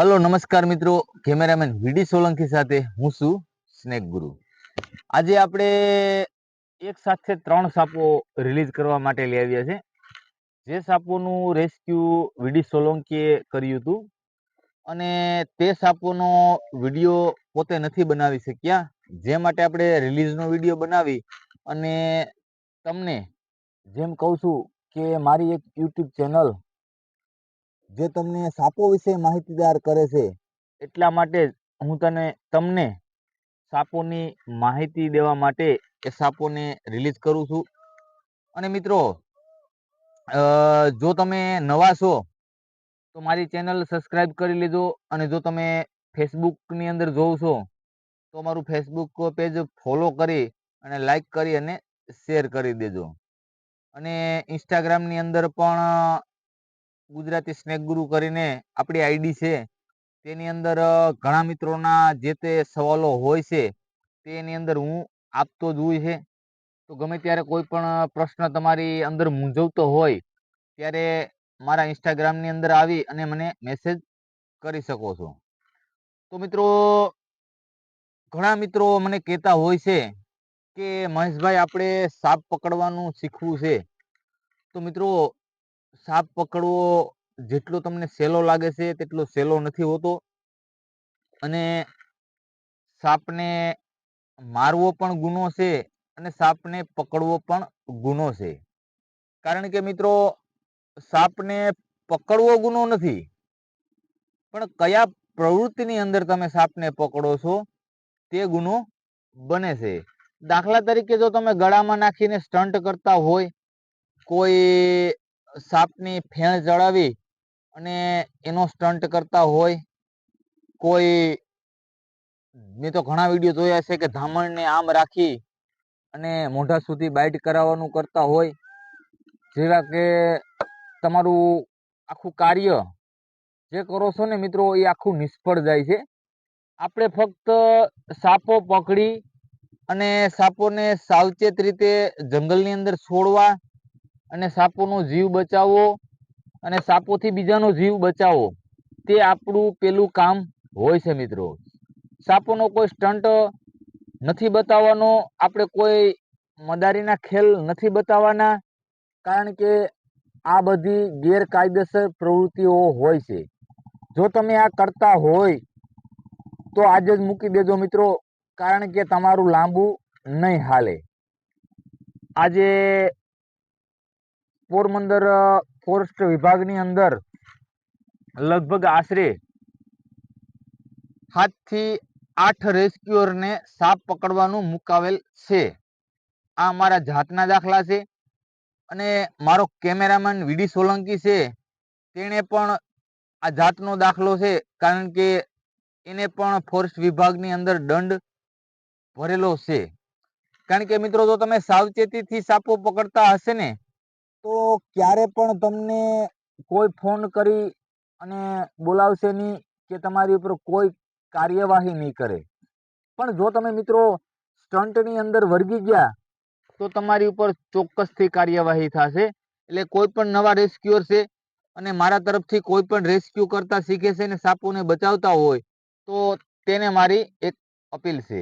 Hello, નમસ્કાર મિત્રો. Cameraman વીડી સોલંકી સાથે હું છું સ્નેક ગુરુ આજે આપણે એક સાથે ત્રણ સાપો રિલીઝ કરવા માટે લઈ આવ્યા છે. જે સાપોનું રેસ્ક્યુ વીડી સોલંકીએ કર્યું હતું. અને તે સાપોનો વીડિયો પોતે નથી બનાવી શક્યા. જે માટે આપણે રિલીઝનો વીડિયો બનાવી અને તમને જેમ કહું છું કે મારી એક યુટ્યુબ ચેનલ જે તમને સાપો વિશે માહિતીદાર કરે છે, એટલા માટે જ હું તને, તમને સાપોની માહિતી દેવા માટે એ સાપોને રિલીઝ કરું છું. અને મિત્રો જો તમે નવા છો, તો મારી ચેનલ સબસ્ક્રાઈબ કરી લેજો. અને જો તમે ફેસબુકની અંદર જોવ છો, તો મારું ફેસબુક પેજ ફોલો કરી અને લાઈક કરી અને શેર કરી દેજો. અને ઇન્સ્ટાગ્રામની અંદર પણ ગુજરાતી સ્નેક ગુરુ કરીને આપણી આઈડી છે. તેની અંદર ઘણા મિત્રોના જે તે સવાલો હોય છે, તેની અંદર હું આપતો જ હોય છે. તો ગમે ત્યારે કોઈ પણ પ્રશ્ન તમારી અંદર મૂંઝવતો હોય, ત્યારે મારા ઇન્સ્ટાગ્રામની અંદર આવી અને મને મેસેજ કરી શકો છો. તો મિત્રો, ઘણા મિત્રો મને કહેતા હોય છે કે, મહેશભાઈ, આપણે સાપ પકડવાનું શીખવું છે. તો મિત્રો સાપ પકડવો જેટલો તમને સહેલો લાગે છે, તેટલો સહેલો નથી હોતો. અને સાપને મારવો પણ ગુનો છે અને સાપને પકડવો પણ ગુનો છે. કારણ કે મિત્રો, સાપને પકડવો ગુનો નથી. પણ કયા પ્રવૃત્તિની અંદર તમે સાપને પકડો છો, તે ગુનો બને છે. દાખલા તરીકે જો તમે ગળામાં નાખીને સ્ટન્ટ કરતા હોય, કોઈ સાપની ફેણ ચડાવી અને એનો સ્ટન્ટ કરતા હોય, કોઈ, મેં તો ઘણા વીડિયો જોયા છે કે ધામણને આમ રાખી અને મોઢા સુધી બાઇટ કરાવવાનું કરતા હોય, જેવા કે તમારું આખું કાર્ય જે કરો છો ને મિત્રો એ આખું નિષ્ફળ જાય છે. આપણે ફક્ત સાપો પકડી અને સાપોને સાવચેત રીતે જંગલની અંદર છોડવા અને સાપોનો જીવ બચાવવો અને સાપોથી બીજાનો જીવ બચાવવો તે આપણું પેલું કામ હોય છે મિત્રો. સાપોનો કોઈ સ્ટન્ટ નથી બતાવવાનો, આપણે કોઈ મદારીના ખેલ નથી બતાવવાના, કારણ કે આ બધી ગેરકાયદેસર પ્રવૃત્તિઓ હોય છે. જો તમે આ કરતા હોય, તો આજે જ મૂકી દેજો મિત્રો, કારણ કે તમારું લાંબુ નહીં હાલે. આજે પોરબંદર ફોરેસ્ટ વિભાગની અંદર લગભગ આશરે સાતથી આઠ રેસ્ક્યુઅરને સાપ પકડવાનું મુકાવેલ છે. આ મારા જાતના દાખલા છે અને મારો કેમેરામેન વીડી સોલંકી છે. તેણે પણ આ જાતનો દાખલો છે કારણ કે એને પણ ફોરેસ્ટ વિભાગની અંદર દંડ ભરેલો છે. કારણ કે મિત્રો, જો તમે સાવચેતીથી સાપો પકડતા હશે ને તો ક્યારે પણ તમને કોઈ ફોન કરી અને બોલાવશે નહીં કે તમારી ઉપર કોઈ કાર્યવાહી નહીં કરે. પણ જો તમે મિત્રો સ્ટન્ટની અંદર વર્ગી ગયા, તો તમારી ઉપર ચોક્કસથી કાર્યવાહી થશે. એટલે કોઈ પણ નવા રેસ્ક્યુઅર છે અને મારા તરફથી કોઈ પણ રેસ્ક્યુ કરતા શીખે છે ને સાપોને બચાવતા હોય, તો તેને મારી એક અપીલ છે.